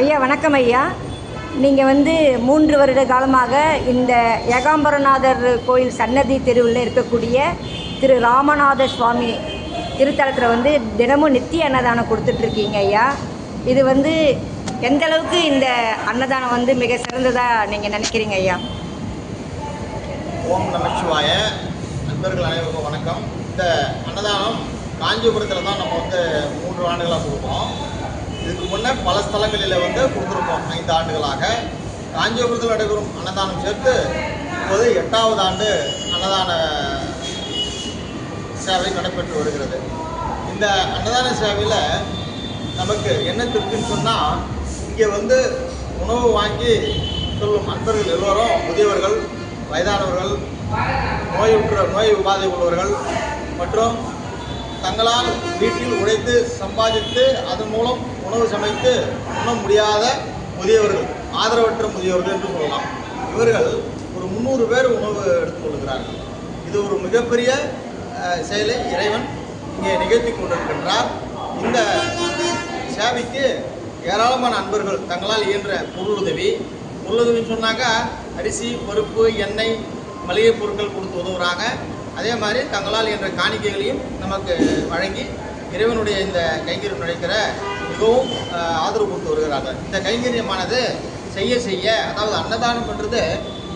ஐயா வணக்கம் ஐயா. நீங்கள் வந்து மூன்று வருட காலமாக இந்த ஏகாம்பரநாதர் கோயில் சன்னதி தெருவில் இருக்கக்கூடிய திரு ராமநாத சுவாமி திருத்தலத்தில் வந்து தினமும் நித்திய அன்னதானம் கொடுத்துட்ருக்கீங்க ஐயா. இது வந்து எந்த அளவுக்கு இந்த அன்னதானம் வந்து மிக சிறந்ததாக நீங்கள் நினைக்கிறீங்க ஐயா? ஓம் நமச்சிவாய நண்பர்கள் அனைவருக்கும் வணக்கம். இந்த அன்னதானம் காஞ்சிபுரத்தில் தான் நம்ம வந்து மூன்று ஆண்டுகளாக கொடுப்போம். இதுக்கு முன்னே பல ஸ்தலங்களில் வந்து கொடுத்துருக்கோம் ஐந்து ஆண்டுகளாக. காஞ்சிபுரத்தில் நடைபெறும் அன்னதானம் சேர்த்து இப்போது எட்டாவது ஆண்டு அன்னதான சேவை நடைபெற்று வருகிறது. இந்த அன்னதான சேவையில் நமக்கு என்ன திருப்தின்னு சொன்னால் இங்கே வந்து உணவு வாங்கி சொல்லும் அன்பர்கள் எல்லோரும் முதியவர்கள் வயதானவர்கள் நோயுற்ற நோய் உபாதை உள்ளவர்கள் மற்றும் தங்களால் வீட்டில் உழைத்து சம்பாதித்து அதன் மூலம் உணவு சமைத்து உண்ண முடியாத முதியவர்கள் ஆதரவற்ற முதியவர்கள் என்று சொல்லலாம். இவர்கள் ஒரு முந்நூறு பேர் உணவு எடுத்துக்கொள்கிறார்கள். இது ஒரு மிகப்பெரிய செயலை இறைவன் இங்கே நிகழ்த்தி கொண்டிருக்கின்றார். இந்த சேவைக்கு ஏராளமான அன்பர்கள் தங்களால் இயன்ற பொருளுதவி. பொருளுதவின்னு சொன்னாக்கா அரிசி பருப்பு எண்ணெய் மளிகை பொருட்கள் கொடுத்து உதவுறாங்க. அதே மாதிரி தங்களால் என்ற காணிக்கைகளையும் நமக்கு வழங்கி இறைவனுடைய இந்த கைங்கரியம் நடைக்கிற மிகவும் ஆதரவு கொடுத்து வருகிறாங்க. இந்த கைங்கரியமானது செய்ய செய்ய அதாவது அன்னதானம் பண்ணுறது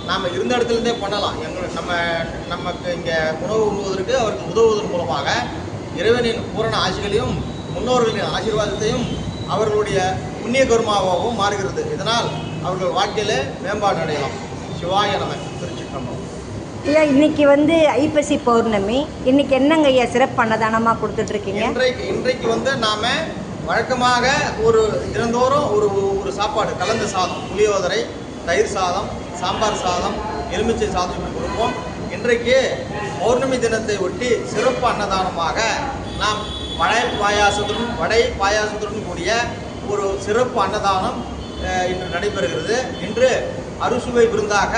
நாம் இருந்த இடத்துலேருந்தே பண்ணலாம். எங்கள் நம்ம நமக்கு இங்கே உணவு உண்ணுவதற்கு அவருக்கு உதவுவதன் மூலமாக இறைவனின் பூரண ஆசிகளையும் முன்னோர்களின் ஆசீர்வாதத்தையும் அவர்களுடைய புண்ணிய கர்மாவாகவும் மாறுகிறது. இதனால் அவர்கள் வாழ்க்கையில் மேம்பாடு அடையலாம். சிவாய நம திருச்சிற்றம்பலம். இன்னைக்கு வந்து ஐப்பசி பௌர்ணமி. இன்னைக்கு என்னங்க ஐயா சிறப்பு அன்னதானமாக கொடுத்துட்ருக்கீங்க? இன்றைக்கு இன்றைக்கு வந்து நாம வழக்கமாக ஒரு தினந்தோறும் ஒரு ஒரு சாப்பாடு கலந்த சாதம் புளியோதரை தயிர் சாதம் சாம்பார் சாதம் எலுமிச்சை சாதம் இப்படி கொடுப்போம். இன்றைக்கு பௌர்ணமி தினத்தை ஒட்டி சிறப்பு அன்னதானமாக நாம் வடை பாயாசத்துடன் வடை பாயாசத்துடன் கூடிய ஒரு சிறப்பு அன்னதானம் இன்று நடைபெறுகிறது. இன்று அறுசுவை விருந்தாக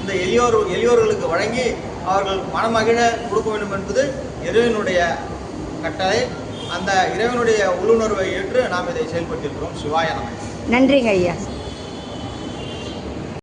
இந்த எளியோர் எளியோர்களுக்கு வழங்கி அவர்கள் மனமகிழ கொடுக்க வேண்டும் என்பது இறைவனுடைய கட்டளை. அந்த இறைவனுடைய உள்ளுணர்வை ஏற்று நாம் இதை செயல்பட்டிருக்கிறோம் சிவாய நம நன்றிங்க ஐயா.